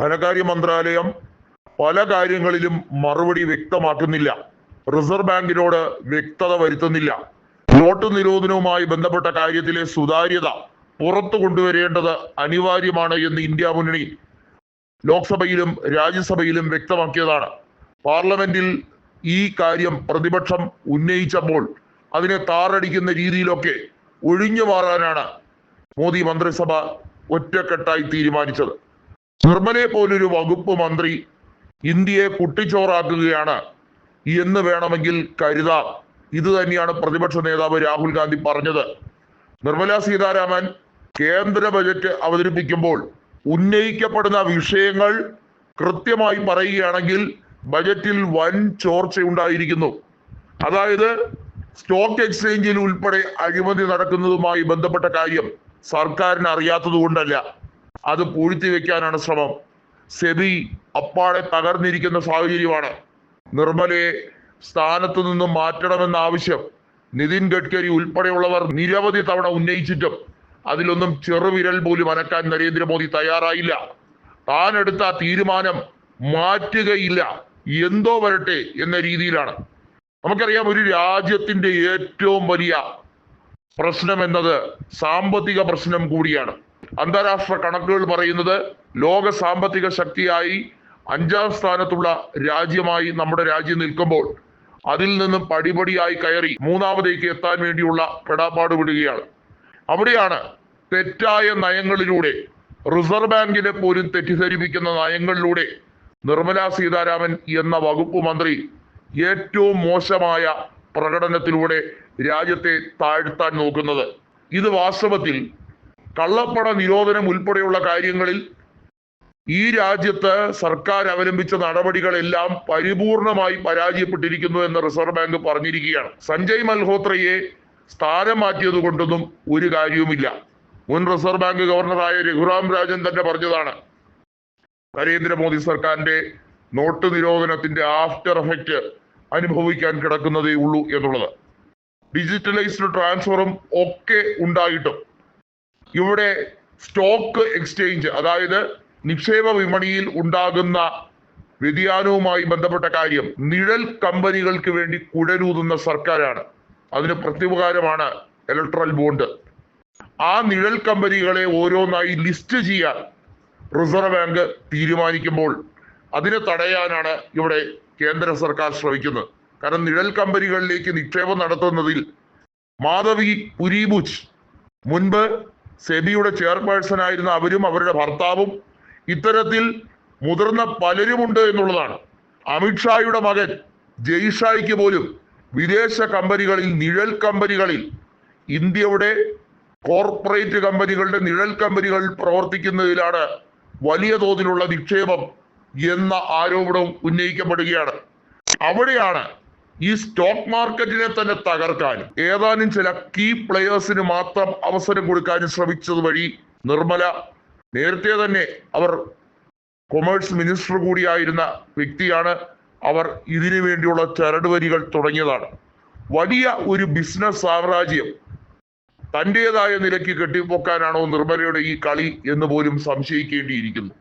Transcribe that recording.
ധനകാര്യ മന്ത്രാലയം പല കാര്യങ്ങളിലും മറുപടി വ്യക്തമാക്കുന്നില്ല. റിസർവ് ബാങ്കിനോട് വ്യക്തത വരുത്തുന്നില്ല. നോട്ട് നിരോധനവുമായി ബന്ധപ്പെട്ട കാര്യത്തിലെ സുതാര്യത പുറത്തു കൊണ്ടുവരേണ്ടത് അനിവാര്യമാണ് എന്ന് ഇന്ത്യ മുന്നണി ലോക്സഭയിലും രാജ്യസഭയിലും വ്യക്തമാക്കിയതാണ്. പാർലമെന്റിൽ ഈ കാര്യം പ്രതിപക്ഷം ഉന്നയിച്ചപ്പോൾ അതിനെ താറടിക്കുന്ന രീതിയിലൊക്കെ ഒഴിഞ്ഞു മാറാനാണ് മോദി മന്ത്രിസഭ ഒറ്റക്കെട്ടായി തീരുമാനിച്ചത്. നിർമ്മലയെ പോലൊരു വകുപ്പ് മന്ത്രി ഇന്ത്യയെ കുട്ടിച്ചോറാക്കുകയാണ് എന്ന് വേണമെങ്കിൽ കരുതാം. ഇത് തന്നെയാണ് പ്രതിപക്ഷ നേതാവ് രാഹുൽ ഗാന്ധി പറഞ്ഞത്. നിർമ്മല സീതാരാമൻ കേന്ദ്ര ബജറ്റ് അവതരിപ്പിക്കുമ്പോൾ ഉന്നയിക്കപ്പെടുന്ന വിഷയങ്ങൾ കൃത്യമായി പറയുകയാണെങ്കിൽ ബജറ്റിൽ വൻ ചോർച്ചയുണ്ടായിരിക്കുന്നു. അതായത് സ്റ്റോക്ക് എക്സ്ചേഞ്ചിൽ ഉൾപ്പെടെ അഴിമതി നടക്കുന്നതുമായി ബന്ധപ്പെട്ട കാര്യം സർക്കാരിന് അറിയാത്തത് കൊണ്ടല്ല അത് പൂഴ്ത്തി വെക്കാനാണ് ശ്രമം. സെബി അപ്പാടെ തകർന്നിരിക്കുന്ന സാഹചര്യമാണ്. നിർമ്മലയെ സ്ഥാനത്തു നിന്നും മാറ്റണമെന്ന ആവശ്യം നിതിൻ ഗഡ്കരി ഉൾപ്പെടെയുള്ളവർ നിരവധി തവണ ഉന്നയിച്ചിട്ടും അതിലൊന്നും ചെറുവിരൽ പോലും അനക്കാൻ നരേന്ദ്രമോദി തയ്യാറായില്ല. താൻ എടുത്ത തീരുമാനം മാറ്റുകയില്ല. എന്തോ വരട്ടെ എന്ന രീതിയിലാണ്. നമുക്കറിയാം ഒരു രാജ്യത്തിന്റെ ഏറ്റവും വലിയ പ്രശ്നം എന്നത് സാമ്പത്തിക പ്രശ്നം കൂടിയാണ്. അന്താരാഷ്ട്ര കണക്കുകൾ പറയുന്നത് ലോക സാമ്പത്തിക ശക്തിയായി അഞ്ചാം സ്ഥാനത്തുള്ള രാജ്യമായി നമ്മുടെ രാജ്യം നിൽക്കുമ്പോൾ അതിൽ നിന്നും പടിപടിയായി കയറി മൂന്നാമതേക്ക് എത്താൻ വേണ്ടിയുള്ള പെടാപ്പാട് വിടുകയാണ്. അവിടെയാണ് തെറ്റായ നയങ്ങളിലൂടെ റിസർവ് ബാങ്കിനെ പോലും തെറ്റിദ്ധരിപ്പിക്കുന്ന നയങ്ങളിലൂടെ നിർമ്മല സീതാരാമൻ എന്ന വകുപ്പ് മന്ത്രി ഏറ്റവും മോശമായ പ്രകടനത്തിലൂടെ രാജ്യത്തെ താഴ്ത്താൻ നോക്കുന്നത്. ഇത് വാസ്തവത്തിൽ കള്ളപ്പണ നിരോധനം ഉൾപ്പെടെയുള്ള കാര്യങ്ങളിൽ ഈ രാജ്യത്ത് സർക്കാർ അവലംബിച്ച നടപടികളെല്ലാം പരിപൂർണമായി പരാജയപ്പെട്ടിരിക്കുന്നു എന്ന് റിസർവ് ബാങ്ക് പറഞ്ഞിരിക്കുകയാണ്. സഞ്ജയ് മൽഹോത്രയെ സ്ഥാനം മാറ്റിയത് കൊണ്ടൊന്നും ഒരു കാര്യവുമില്ല. മുൻ റിസർവ് ബാങ്ക് ഗവർണറായ രഘുറാം രാജൻ തന്നെ പറഞ്ഞതാണ്. നരേന്ദ്രമോദി സർക്കാരിന്റെ നോട്ട് നിരോധനത്തിന്റെ ആഫ്റ്റർ എഫക്റ്റ് അനുഭവിക്കാൻ കിടക്കുന്നതേ ഉള്ളൂ എന്നുള്ളത്. ഡിജിറ്റലൈസ്ഡ് ട്രാൻസ്ഫറും ഒക്കെ ഉണ്ടായിട്ടും ഇവിടെ സ്റ്റോക്ക് എക്സ്ചേഞ്ച് അതായത് നിക്ഷേപ വിപണിയിൽ ഉണ്ടാകുന്ന വ്യതിയാനവുമായി ബന്ധപ്പെട്ട കാര്യം നിഴൽ കമ്പനികൾക്ക് വേണ്ടി കുഴലൂതുന്ന സർക്കാരാണ്. അതിന് പ്രത്യുപകാരമാണ് ഇലക്ട്രൽ ബോണ്ട് ആ നിഴൽ കമ്പനികളെ ഓരോന്നായി ലിസ്റ്റ് ചെയ്യാൻ റിസർവ് ബാങ്ക് തീരുമാനിക്കുമ്പോൾ അതിനെ തടയാനാണ് ഇവിടെ കേന്ദ്ര സർക്കാർ ശ്രമിക്കുന്നത്. കാരണം നിഴൽ കമ്പനികളിലേക്ക് നിക്ഷേപം നടത്തുന്നതിൽ മാധവി പുരീബുച്ച് മുൻപ് സെബിയുടെ ചെയർപേഴ്സൺ ആയിരുന്ന അവരും അവരുടെ ഭർത്താവും ഇത്തരത്തിൽ മുതിർന്ന പലരുമുണ്ട് എന്നുള്ളതാണ്. അമിത്ഷായുടെ മകൻ ജയ്ഷായിക്ക് പോലും വിദേശ കമ്പനികളിൽ നിഴൽ കമ്പനികളിൽ ഇന്ത്യയുടെ കോർപ്പറേറ്റ് കമ്പനികളുടെ നിഴൽ കമ്പനികളിൽ പ്രവർത്തിക്കുന്നതിലാണ് വലിയ തോതിലുള്ള നിക്ഷേപം എന്ന ആരോപണവും ഉന്നയിക്കപ്പെടുകയാണ്. അവിടെയാണ് ഈ സ്റ്റോക്ക് മാർക്കറ്റിനെ തന്നെ തകർക്കാനും ഏതാനും ചില കീ പ്ലെയേഴ്സിന് മാത്രം അവസരം കൊടുക്കാനും ശ്രമിച്ചത് വഴി നിർമ്മല. നേരത്തെ തന്നെ അവർ കൊമേഴ്സ് മിനിസ്റ്റർ കൂടിയായിരുന്ന വ്യക്തിയാണ്. അവർ ഇതിനു വേണ്ടിയുള്ള ചരടുവരികൾ തുടങ്ങിയതാണ്. വലിയ ഒരു ബിസിനസ് സാമ്രാജ്യം തന്റെതായ നിലയ്ക്ക് കെട്ടിപ്പൊക്കാനാണോ നിർമ്മലയുടെ ഈ കളി എന്ന് പോലും സംശയിക്കേണ്ടിയിരിക്കുന്നു.